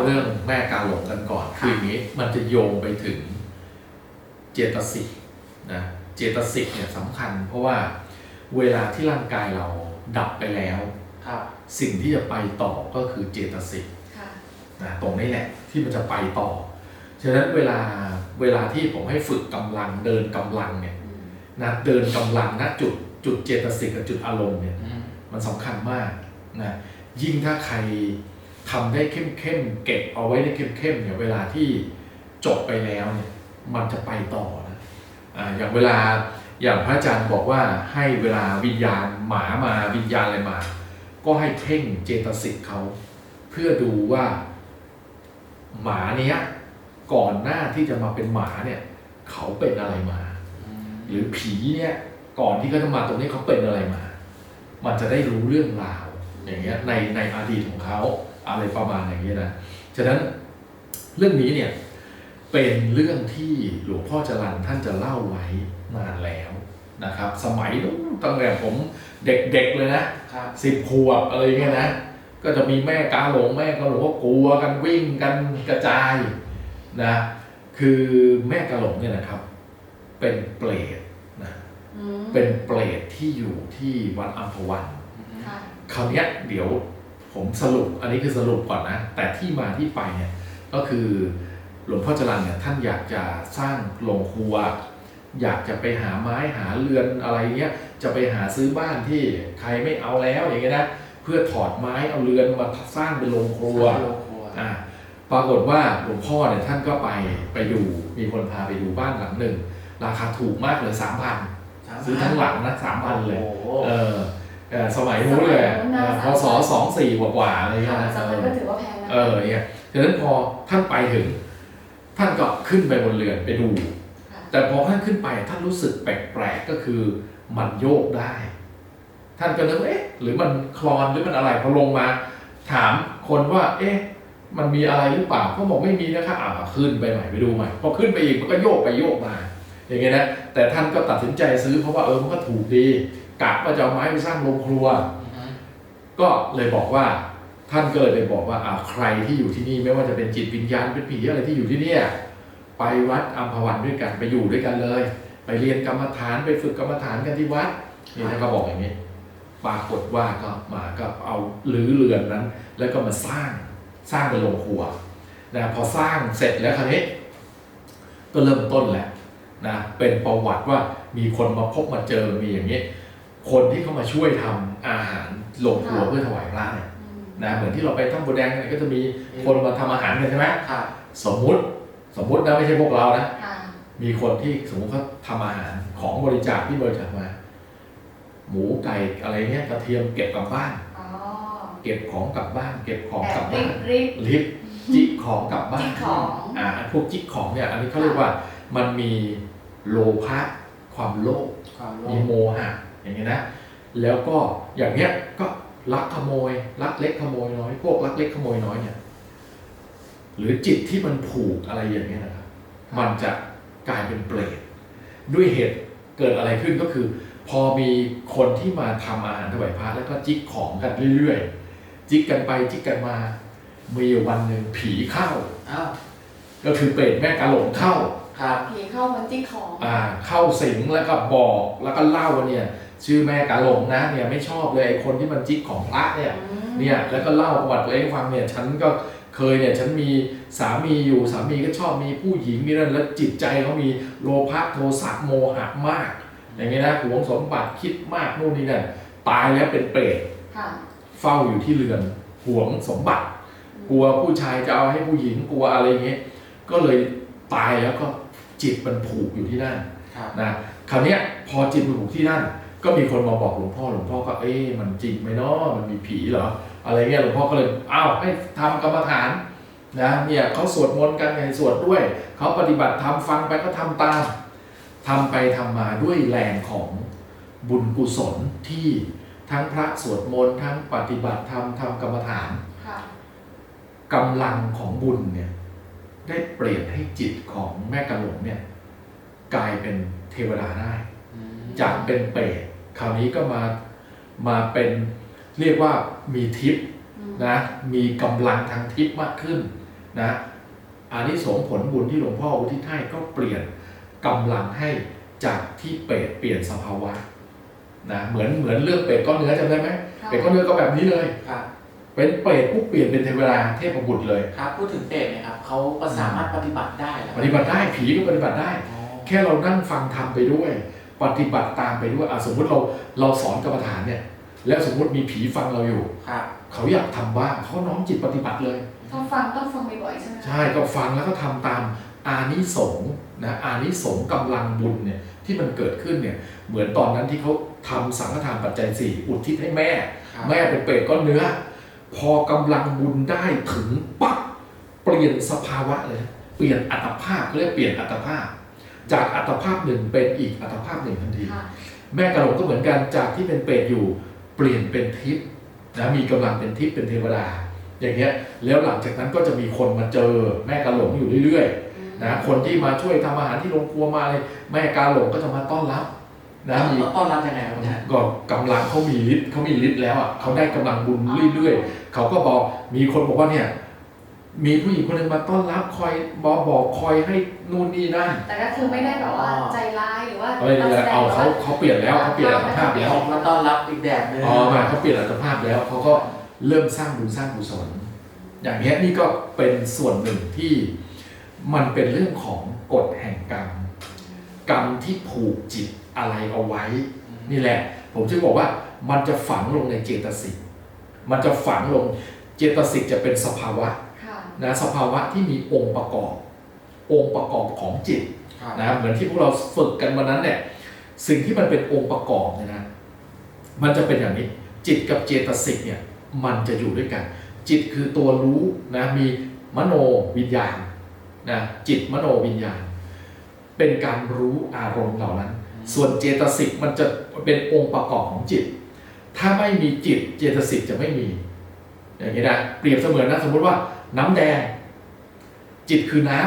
าวมาเล่าเรื่องแม่กาหลงกันก่อน คืออย่างนี้มันจะโยงไปถึงเจตสิกนะเจตสิกเนี่ยสำคัญ เพราะว่าเวลาที่ร่างกายเราดับไปแล้วครับสิ่งที่จะไปต่อก็คือเจตสิกค่ะนะตรงนี้แหละที่มันจะไปต่อ ฉะนั้นเวลาเวลาที่ผมให้ฝึกกำลังเดินกำลังเนี่ยอืมนะเดินกำลังณจุดจุดเจตสิกกับจุดอารมณ์เนี่ยอืมมันสำคัญมากนะยิ่งถ้าใคร ทำได้เข้มเข้มๆเก็บเอาไว้ได้เข้มเข้มๆเนี่ยเวลาที่จบไปแล้วเนี่ยมันจะไปต่อนะอ่าอย่างเวลาอย่างพระอาจารย์บอกว่าให้เวลาวิญญาณหมามาวิญญาณอะไรมา ก็ให้เพ่งเจตสิกเขาเพื่อดูว่า หมาเนี้ยก่อนหน้าที่จะมาเป็นหมาเนี่ย เขาเป็นอะไรมาอืมหรือผีเนี่ยก่อนที่เขาจะมาตรงนี้เขาเป็นอะไรมา มันจะได้รู้เรื่องราวอย่างเงี้ยในในอดีตของเขา อะไรประมาณอย่างเงี้ยนะฉะนั้นเรื่องนี้เนี่ยเป็นเรื่องที่หลวงพ่อจรันท่านจะเล่าไว้นานแล้วนะครับ สมัยนู้นตั้งแต่ผมเด็กๆเลยนะครับสิบขวบอะไรเงี้ยนะก็จะมีแม่กาหลงแม่กาหลงก็กลัวกันวิ่งกันกระจายนะคือแม่กาหลงเนี่ยนะครับ เป็นเปรตนะอืมเป็นเปรตที่อยู่ที่วัดอัมพวันอืมค่ะคราวเนี้ยเดี๋ยว ผมสรุปอันนี้คือสรุปก่อนนะ แต่ที่มาที่ไปเนี่ยก็คือหลวงพ่อจรันเนี่ยท่านอยากจะสร้างโรงครัว อยากจะไปหาไม้หาเรือนอะไรเงี้ยจะไปหาซื้อบ้านที่ใครไม่เอาแล้วอย่างเงี้ยนะเพื่อถอดไม้เอาเรือนมาสร้างเป็นโรงครัวโรงครัวอ่าปรากฏว่าหลวงพ่อเนี่ยท่านก็ไปไปดูมีคนพาไปดูบ้านหลังหนึ่ง ราคาถูกมากเลยสามพันซื้อทั้งหลังนะสามพันเลยโอ้โหเออเออ สมัยนู้นเลยสมัยนู้นนะเออพศสองสี่กว่าๆอะไรเงี้ยค่ะนะสมัยก็ถือว่าแพงนะเออเนี่ยฉะนั้นพอท่านไปถึง ท่านก็ขึ้นไปบนเรือนไปดูค่ะแต่พอท่านขึ้นไปท่านรู้สึกแปลกๆก็คือมันโยกได้ ท่านก็นึกว่าเอ๊ะ หรือมันคลอนหรือมันอะไรพอลงมา ถามคนว่า เอ๊ะ มันมีอะไรหรือเปล่าเขาบอกไม่มีนะครับอ่าขึ้นไปใหม่ไปดูใหม่พอขึ้นไปอีกมันก็โยกไปโยกมา อย่างเงี้ยนะแต่ท่านก็ตัดสินใจซื้อเพราะว่าเออมันก็ถูกดี กะว่าจะเอาไม้ไปสร้างโรงครัวอืมก็เลยบอกว่าท่านก็เลยไปบอกว่าอ่าใครที่อยู่ที่นี่ไม่ว่าจะเป็นจิตวิญญาณเป็นผีอะไรที่อยู่ที่เนี่ยไปวัดอัมพวันด้วยกันไปอยู่ด้วยกันเลย ไปเรียนกรรมฐานไปฝึกกรรมฐานกันที่วัดนี่ท่านก็บอกอย่างนี้ปรากฏว่าก็มาก็เอาลื้อเรือนนั้น แล้วก็มาสร้างสร้างเป็นโรงครัวนะพอสร้างเสร็จแล้วคราวนี้ ก็เริ่มต้นแหละนะเป็นประวัติว่ามีคนมาพบมาเจอมีอย่างนี้ คนที่เข้ามาช่วยทำอาหารโรงครัวเพื่อถวายพระเนี่ยอืมนะเหมือนที่เราไปทั้งบัวแดงเนี่ยก็จะมีคนมาทำอาหารกันใช่ไหมครับสมมุติสมมุตินะไม่ใช่พวกเรานะค่ะมีคนที่สมมติเขาทำอาหารของบริจาคที่บริจาคมา หมูไก่อะไรเงี้ยกระเทียมเก็บกลับบ้านอ๋อเก็บของกลับบ้าน เก็บของแอกลับบริบ้าบนริบลิฟต์จิกของกลับบ้านจิกของอ่าพวกจิกของเนี่ยอันนี้เขาเรียกว่ามันมีโลภะความโลภความโลมีภโมหะ อย่างเงี้ยนะ แล้วก็อย่างเนี้ยก็ลักขโมยลักเล็กขโมยน้อย พวกลักเล็กขโมยน้อยเนี่ย หรือจิตที่มันผูกอะไรอย่างเงี้ยนะครับมันจะกลายเป็นเปรตด้วยเหตุเกิดอะไรขึ้นก็คือ พอมีคนที่มาทำอาหารถวายพระแล้วก็จิกของกันเรื่อยๆจิกกันไปจิกกันมา มีอยู่วันหนึ่งผีเข้าอ้าวก็คือเปรตแม่กาหลงเข้าครับผีเข้ามันจิกของ อ่า เข้าสิงแล้วก็บอกแล้วก็เล่าว่าเนี่ย ชื่อแม่กาหลงนะเนี่ยไม่ชอบเลยไอ้คนที่มันจิกของพระเนี่ยอืมเนี่ยแล้วก็เล่าประวัติตัวเองให้ฟังเนี่ยฉันก็เคยเนี่ยฉันมีสามีอยู่สามีก็ชอบมีผู้หญิงมีนั่นแล้วจิตใจเขามีโลภะโทสะโมหะมาก อย่างเงี้ยนะหวงสมบัติคิดมากนู่นนี่นั่นตายแล้วเป็นเปรตค่ะเฝ้าอยู่ที่เรือนหวงสมบัติ กลัวผู้ชายจะเอาให้ผู้หญิงกลัวอะไรอย่างเงี้ยก็เลยตายแล้วก็จิตมันผูกอยู่ที่นั่นครับนะคราวเนี้ยพอจิตมันถูกที่นั่น ก็มีคนมาบอกหลวงพ่อหลวงพ่อก็เอ๊ะมันจริงไหมเนาะมันมีผีเหรออะไรเงี้ยหลวงพ่อก็เลยอ้าวให้ทำกรรมฐานนะเนี่ยเขาสวดมนต์กันไงสวดด้วยเขาปฏิบัติทำฟังไปก็ทำตามทำไปทำมาด้วยแรงของบุญกุศลที่ทั้งพระสวดมนต์ทั้งปฏิบัติธรรมทำกรรมฐานค่ะกำลังของบุญเนี่ยได้เปลี่ยนให้จิตของแม่กะหลงเนี่ยกลายเป็นเทวดาได้อืมจากเป็นเปรต คราวนี้ก็มามาเป็นเรียกว่ามีทิพย์อืมนะมีกำลังทางทิพย์มากขึ้นนะอานิสงส์ผลบุญที่หลวงพ่ออุทิศให้ก็เปลี่ยนกำลังให้จากที่เปรตเปลี่ยนสภาวะนะเหมือนเหมือนเรื่องเปรตก้อนเนื้อจำได้ไหมค่ะเปรตก้อนเนื้อก็แบบนี้เลยครับเป็นเปรตปุ๊บเปลี่ยนเป็นเทวดาเทพบุตรเลยครับ พูดถึงเปรตเนี่ยครับเขาก็สามารถปฏิบัติได้เหรอคปรับฏิบัติได้ผีก็ปฏิบัติได้อ๋อแค่เรานั่งฟังธรรมไปด้วย ปฏิบัติตามไปด้วยอะสมมุติเราเราสอนกรรมฐานเนี่ย แล้วสมมุติมีผีฟังเราอยู่ ครับเขาอยากทำบ้างเขาน้อมจิตปฏิบัติเลย ต้องฟังต้องฟังบ่อยๆใช่ไหมคะใช่ก็ฟังแล้วก็ทำตามอานิสงส์นะอานิสงส์กำลังบุญเนี่ยที่มันเกิดขึ้นเนี่ยเหมือนตอนนั้นที่เขาทำสังฆทานปัจจัยสี่อุทิศให้แม่ ครับแม่เป็นเปรตก้อนเนื้อ พอกำลังบุญได้ถึงปั๊บเปลี่ยนสภาวะเลย เปลี่ยนอัตภาพเขาเรียกเปลี่ยนอัตภาพ จากอัตภาพหนึ่งเป็นอีกอัตภาพหนึ่งทันทีค่ะแม่กระหลงก็เหมือนกันจากที่เป็นเปรตอยู่เปลี่ยนเป็นทิพย์นะมีกำลังเป็นทิพย์เป็นเทวดา อย่างเงี้ยแล้วหลังจากนั้นก็จะมีคนมาเจอแม่กระหลงอยู่เรื่อยๆนะคนที่มาช่วยทำอาหารที่โรงครัวมาเลยแม่กาหลงก็จะมาต้อนรับนะมีต้อนรับยังไงครับอาจารย์ก็กำลังเขามีฤทธิ์เขามีฤทธิ์แล้วอะเขาได้กำลังบุญเรื่อยๆเขาก็บอกมีคนบอกว่าเนี่ย มีผู้หญิงคนหนึ่งมาต้อนรับคอยบอกบอกคอยให้นู่นนี่นั่นแต่ก็คือไม่ได้แบบว่าใจร้ายหรือว่าเอ้ยเนี่ยเอาเขาเขาเปลี่ยนแล้วเขาเปลี่ยนอัตภาพแล้วมาต้อนรับอีกแบบหนึงอ๋อมาเขาเปลี่ยนอัตภาพแล้วเขาก็เริ่มสร้างบุญสร้างกุศลอย่างเงี้ยนี่ก็เป็นส่วนหนึ่งที่มันเป็นเรื่องของกฎแห่งกรรมกรรมที่ผูกจิตอะไรเอาไว้ นี่แหละ ผมจึงบอกว่ามันจะฝังลงในเจตสิกมันจะฝังลงเจตสิกจะเป็นสภาวะค่ะ นะสภาวะที่มีองค์ประกอบ องค์ประกอบของจิตครับนะเหมือนที่พวกเราฝึกกันวันนั้นเนี่ยสิ่งที่มันเป็นองค์ประกอบเนี่ยนะมันจะเป็นอย่างนี้จิตกับเจตสิกเนี่ยมันจะอยู่ด้วยกัน จิตคือตัวรู้นะมีมโนวิญญาณนะจิตมโนวิญญาณ เป็นการรู้อารมณ์เหล่านั้น ส่วนเจตสิกมันจะเป็นองค์ประกอบของจิต ถ้าไม่มีจิตเจตสิกจะไม่มีอย่างนี้นะเปรียบเสมือนนะสมมุติว่า น้ำแดง จิตคือน้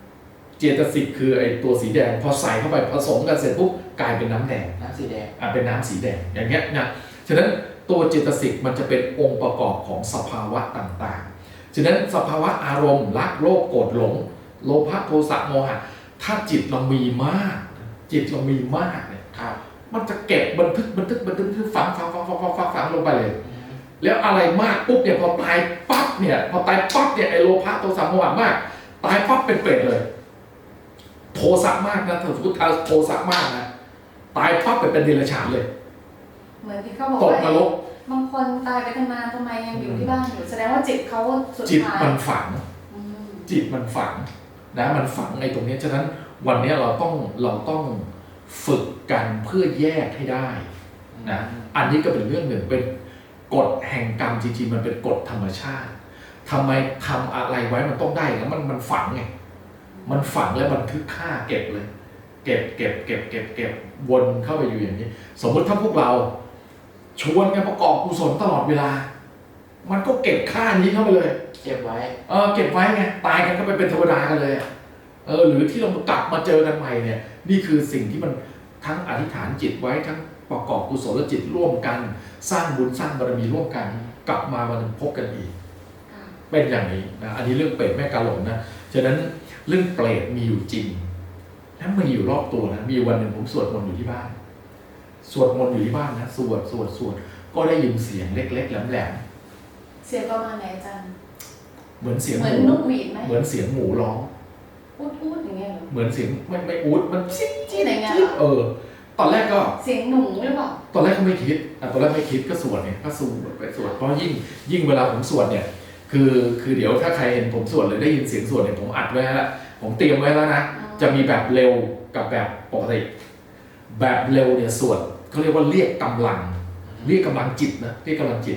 ำเจตสิกคือไอ้ตัวสีแดง พอใส่เข้าไปผสมกันเสร็จปุ๊บกลายเป็นน้ำแดงน้ำสีแดงอะเป็นน้ำสีแดงอย่างเงี้ยนะฉะนั้นตัวเจตสิกมันจะเป็นองค์ประกอบของสภาวะต่างๆ ฉะนั้นสภาวะอารมณ์รักโลภโกรธหลง โลภะโทสะโมหะ ถ้าจิตเรามีมาก จิตเรามีมากเนี่ยครับมันจะเก็บบันทึกบันทึกบันทึกบันทึกฝังฝังฝังฝังฝังฝังฝังลงไปเลยอืมแล้วอะไรมากปุ๊บเนี่ยพอตายปั๊บ เนี่ยพอตายปั๊บเนี่ยไอโลภะโทสะโมหะมาก ตายปั๊บเป็นเปรตเลย โทสะมากนะถ้าสมมติโทสะมากนะตายปั๊บไปเป็นเดรัจฉานเลย เหมือนที่เขาบอกตกว่านรกบางคนตายไปตั้งนานทำไมยังอยู่ที่บ้านอยู่แสดงว่าจิตเขาสุดจิตท้ายมันฝัง อืมจิตมันฝังนะมันฝังไอ้ตรงเนี้ยฉะนั้นวันเนี้ยเราต้องเราต้องฝึกกันเพื่อแยกให้ได้นะอันนี้ก็เป็นเรื่องหนึ่งเป็นกฎแห่งกรรมจริงๆมันเป็นกฎธรรมชาติ ทำไมทำอะไรไว้มันต้องได้แล้วมันมันฝังไงมันฝังแล้วมันทึกค่าเก็บเลย เก็บเก็บเก็บเก็บเก็บวนเข้าไปอยู่อย่างนี้ สมมติถ้าพวกเรา ชวนกันประกอบกุศลตลอดเวลา มันก็เก็บค่านี้เข้าไปเลย เก็บไว้เออเก็บไว้ไงตายกันก็ไปเป็นเทวดากันเลยอะเออหรือที่เรากลับมาเจอกันใหม่เนี่ย นี่คือสิ่งที่มันทั้งอธิษฐานจิตไว้ทั้งประกอบกุศลจิตร่วมกัน สร้างบุญสร้างบารมีร่วมกัน กลับมามันพบกันอีกค่ะ เป็นอย่างนี้นะอันนี้เรื่องเปรตแม่กาหลงนะฉะนั้นเรื่องเปรตมีอยู่จริงและมีอยู่รอบตัวนะมีวันหนึ่งผมสวดมนต์อยู่ที่บ้าน สวดมนต์อยู่ที่บ้านนะสวดสวดสวดก็ได้ยินเสียงเล็ก ๆแหลมเสียงประมาณไหนอาจารย์ๆเหมือนเสียงเหหมือนมูนกหวีดไหมเหมือนเสียงหมูร้องอูดอูดอย่างเงี้ยเหรอเหมือนเสียงไม่ไม่อูดมันจิ๊ดที่ไหนไงจิ๊ดเออ ตอนแรกก็เสียงหนูหรือเปล่าตอนแรกก็ไม่คิดอะตอนแรกไม่คิดก็สวดเนี่ยก็สวดไปสวดเพราะยิ่งยิ่งเวลาผมสวดเนี่ย คือคือเดี๋ยวถ้าใครเห็นผมสวดหรือได้ยินเสียงสวดเนี่ยผมอัดไว้แล้วผมเตรียมไว้แล้วนะจะมีแบบเร็วกับแบบปกติ แบบเร็วเนี่ยสวดเขาเรียกว่าเรียกกำลัง เรียกกำลังจิตนะเรียกกำลังจิต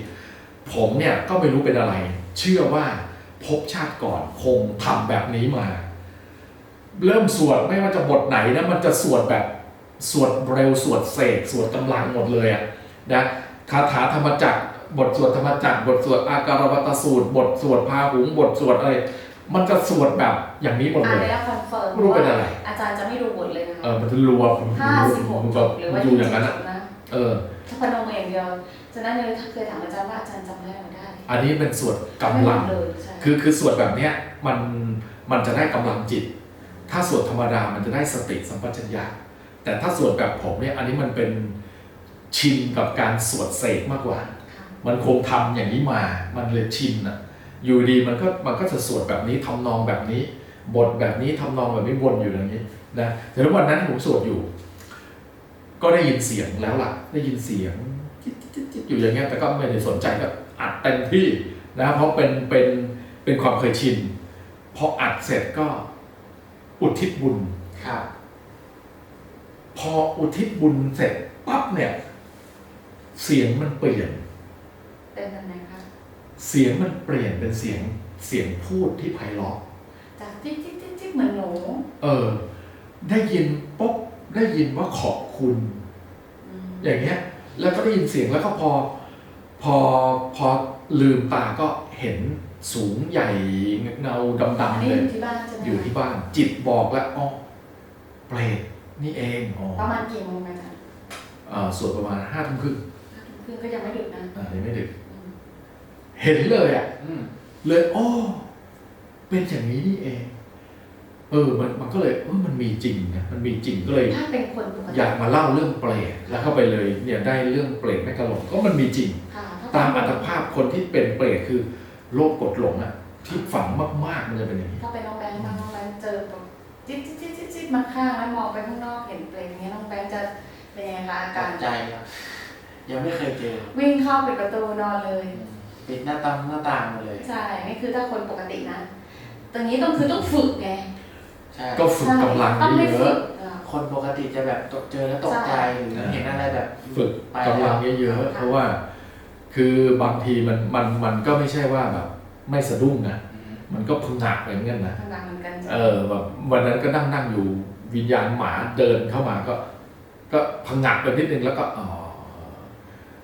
ผมเนี่ยก็ไม่รู้เป็นอะไร เชื่อว่าภพชาติก่อนคงทำแบบนี้มา เริ่มสวดไม่ว่าจะบทไหนนะมันจะสวดแบบสวดเร็วสวดเสกสวดกำลังหมดเลยอะนะคาถาธรรมจักร บทสวดธรรมจักรบทสวดอาการวัตสูตร บทสวดพาหุงบทสวดอะไร มันจะสวดแบบอย่างนี้หมดอ่าเลยนแล้วคอนเฟิร์มไม่รู้เป็นอะไร อาจารย์จะไม่ดูบทเลยนะเออมันจะรวมห้าสิบหกมันจก็บหรือว่าอยู่อย่างนั้นอะจบนะเออถ้าพนมอย่างเดียวฉะนั้นเลยเคยถามอาจารย์ว่าอาจารย์จำได้ไหมได้ อันนี้เป็นสวดกำลังไม่หมดเลยใช่คือคือสวดแบบเนี้ยมันมันจะได้กำลังจิต ถ้าสวดธรรมดามันจะได้สติสัมปชัญญะแต่ถ้าสวดแบบผมเนี่ยอันนี้มันเป็นชินกับการสวดเสกมากกว่าค่ะ มันคงทำอย่างนี้มา มันเลยชินอะอยู่ดีมันก็มันก็จะสวดแบบนี้ทำนองแบบนี้ บทแบบนี้ทำนองแบบนี้วนอยู่อย่างนี้นะแต่วันนั้นผมสวดอยู่ ก็ได้ยินเสียงแล้วล่ะ ได้ยินเสียงจิ๊ดจิ๊ดจิ๊ดอยู่อย่างเงี้ยแต่ก็ไม่ได้สนใจก็อัดเต็มที่นะเพราะเป็นเป็นเป็นความเคยชินพออัดเสร็จก็อุทิศบุญครับ พออุทิศบุญเสร็จปั๊บเนี่ย เสียงมันเปลี่ยน เป็นแบบไหนคะเสียงมันเปลี่ยนเป็นเสียงเสียงพูดที่ไพเราะจากจิ๊กจิ๊กจิ๊กจิ๊กเหมือนหนูเออ ได้ยินปุ๊บได้ยินว่าขอบคุณอืมอย่างเงี้ย แล้วก็ได้ยินเสียงแล้วก็พอ พอพอลืมตาก็เห็นสูงใหญ่เงาอันดำๆนี้เลอยยู่ที่บ้านใช่ไหมอยู่ที่บ้าน จิตบอกแล้วอ๋อเปรตนี่เองอ๋อประมาณกี่โมงนะคะอ่าสวดประมาณห้าทุ่มครึ่งห้าทุ่มครึ่งก็ยังไม่ดึกนะอ่ายังไม่ดึกอืม เห็นเลยอะอืมเลยอ๋อเป็นอย่างนี้นี่เอง เออ มันมันก็เลยเออมันมีจริงนะมันมีจริงก็เลยถ้าเป็นคนปกติอยากมาเล่าเรื่องเปรตแล้วเข้าไปเลย เนี่ยได้เรื่องเปรตแม่กะหลงก็มันมีจริงค่ะถ้ตามเป็อันตภาพคนที่เป็นเปรตคือโรคกดหลงอะที่ฝังมากๆมันจะเป็นอย่างนี้ถ้าเป็นน้องแบงค์บ้างน้องแบงค์เจอแบบจิ๊ดจิ๊ดจิ๊ดจิ๊ดจิ๊ดมาข้างแล้วมองไปข้างนอกเห็นเปลงอย่างเงี้ยน้องแบงค์จะเป็นยังไงคะอาตักาดรใจครับยังไม่เคยเจอวิ่งเข้าปิดประตูนอนเลย อืมปิดหน้าต่างหน้าต่างหมาเลยใช่นี่คือถ้าคนปกตินะตรงนี้ต้องคือต้องฝึกไงใช่ก็ฝึกกำลังต้องเยไม่ฝึอะกอ่าคนปกติจะแบบตกเจอแล้วตกใจใช่หรือเห็นอะไรแบบฝึกไปกำลังแวเยอะๆ เพราะว่า คือบางทีมันมันมันก็ไม่ใช่ว่าแบบ ไม่สะดุ้งนะ อืมมันก็พึงหักไปเหมือนกันนะพลังเหมือนกันเออแบบวันนั้นก็นั่งนั่งอยู่วิญญาณหมาเดินเข้ามาก็ ก็พังงักไปนิดนึงแล้วก็อ๋อ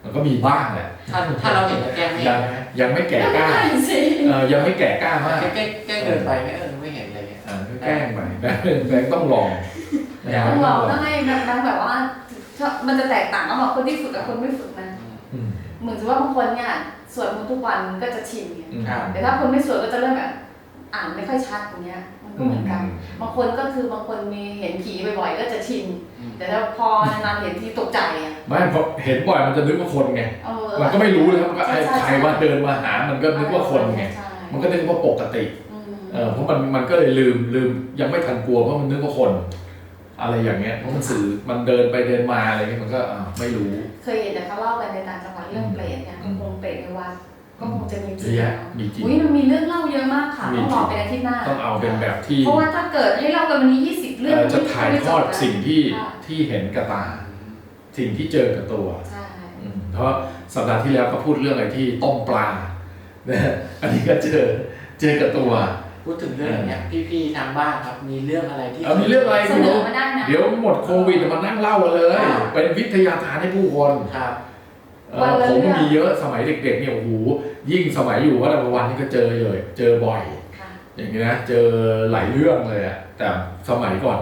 มันก็มีบ้างแหละถ้าถ้าเราเห็นแล้วแกล้งไม่ยัเห็งนไหมยังไม่แก่ไม่กล้าได้สิเออยังไม่แก่กล้ามากแกล้งแกล้งแกล้งเดินไปไม่เออไม่เห็นอะไรเงี้ยเออก็แกล้งไปแบงค์แบงค์ต้องลองต้องลองต้องให้แบบนั้นแบบว่าชอบมันจะแตกต่างกันบอกคนที่ฝึกกับคนไม่ฝึกนะอืมอืมเหมือนกับว่าบางคนเนี่ยสวดมนต์ทุกวันก็จะชินไงอืมครับแต่ถ้าคนไม่สวดก็จะเริ่มแบบอ่านไม่ค่อยชัดอย่างเงี้ยมัน ก็เหมือนกันบางคนก็คือบางคนมีเห็นผีบ่อยๆก็จะชินอืมแต่ถ้าพอนานๆเห็นทีตกใจอะไม่เพราะเห็นบ่อยมันจะนึกว่าคนไงเออมันก็ไม่รู้เลยครับมันก็ไอ้ใช่ใครว่าเดินมาหา มันก็นึกว่าคนไงใช่มันก็นึกว่าปกติอืมเออเพราะมันมันก็เลยลืมลืมยังไม่ทันกลัวเพราะมันนึกว่าคน อะไรอย่างเงี้ยเพราะมันสื่อมันเดินไปเดินมาอะไรเงี้ยมันก็อ่าไม่รู้ เคยเห็นแต่เขาเล่ากันในต่างจังหวัดเรื่องเปรตเนี่ย ก็คงจะมีจริเยงอะแยะมีจริงอุ้ยมันมีเรื่องเล่าเยอะมากค่ะมีต้องจริรองเป็นอาทิตย์หน้าต้องเอาเป็นแบบที่ เพราะว่าถ้าเกิดให้เล่ากันวันนี้ยี่สิบเรื่องเอ่อจะถ่ายทอดสิ่งที่ค่ะที่เห็นกับตา สิ่งที่เจอกับตัวใช่อืมเพราะสัปดาห์ที่แล้วก็พูดเรื่องอะไรที่ต้มปลานะฮะอันนี้ก็เจอเจอกับตัวพูดถึงเรื่องอย่างเนี้ยพี่ๆทางบ้านครับมีเรื่องอะไรที่เอามีเรื่องอะไรเสนอมาได้นะเดี๋ยวหมดโควิดมานั่งเล่ากันเลยค่ะเป็นวิทยาทานให้ผู้คนครับเอ่อ วันละผมเรื่อง มีเยอะสมัยเด็กๆเนี่ยโอ้โหยิ่งสมัยอยู่วัดอภวันนี่ก็เจอเลย เจอบ่อย ค่ะ อย่างนี้นะ เจอหลายเรื่องเลยอะแต่สมัยก่อน